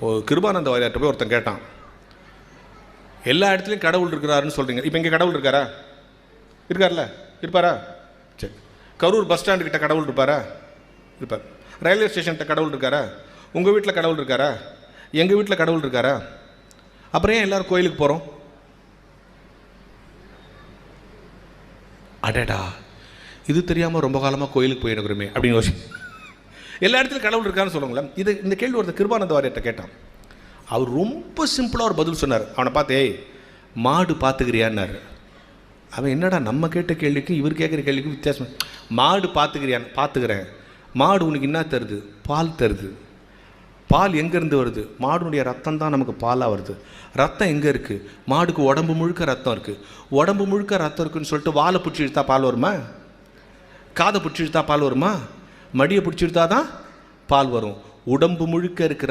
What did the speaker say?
கிருபானந்த வாரியார்ட்ட போய் ஒருத்தன் கேட்டான். எல்லா இடத்துலையும் கடவுள் இருக்கிறாருன்னு சொல்கிறீங்க இப்போ இங்கே கடவுள் இருக்காரா? இருக்கார்ல? இருப்பாரா? சரி. கரூர் பஸ் ஸ்டாண்டு கிட்ட கடவுள் இருப்பாரா? இருப்பார். ரயில்வே ஸ்டேஷன்கிட்ட கடவுள் இருக்காரா? உங்கள் வீட்டில் கடவுள் இருக்காரா? எங்கள் வீட்டில் கடவுள் இருக்காரா? அப்புறம் ஏன் எல்லோரும் கோயிலுக்கு போகிறோம் அடடா. இது தெரியாமல் ரொம்ப காலமாக கோயிலுக்கு போயிருக்கிறோமே அப்படின்னு யோசி எல்லா இடத்துலையும் கடவுள் இருக்கான்னு சொல்லுங்களேன். இது இந்த கேள்வி ஒருத்தர் கிருபானந்த வாரியத்தை கேட்டான். அவர் ரொம்ப சிம்பிளாக ஒரு பதில் சொன்னார். அவனை பார்த்து ஏய் மாடு பார்த்துக்கிறியான்னாரு. அவன் என்னடா நம்ம கேட்ட கேள்விக்கு இவர் கேட்குற கேள்விக்கு வித்தியாசம். மாடு பார்த்துக்கிறியான் பார்த்துக்கிறேன். மாடு உனக்கு என்ன தருது? பால் தருது. பால் எங்கேருந்து வருது? மாடுனுடைய ரத்தம் தான் நமக்கு பாலாக வருது. ரத்தம் எங்கே இருக்குது மாடுக்கு உடம்பு முழுக்க ரத்தம் இருக்குது உடம்பு முழுக்க ரத்தம் இருக்குன்னு சொல்லிட்டு வாழை பிடிச்சி இழுத்தா பால் வருமா? காதை பிடிச்சி இழுத்தா பால் வருமா? மடியை பிடிச்சி இழுத்தா தான் பால் வரும். உடம்பு முழுக்க இருக்கிற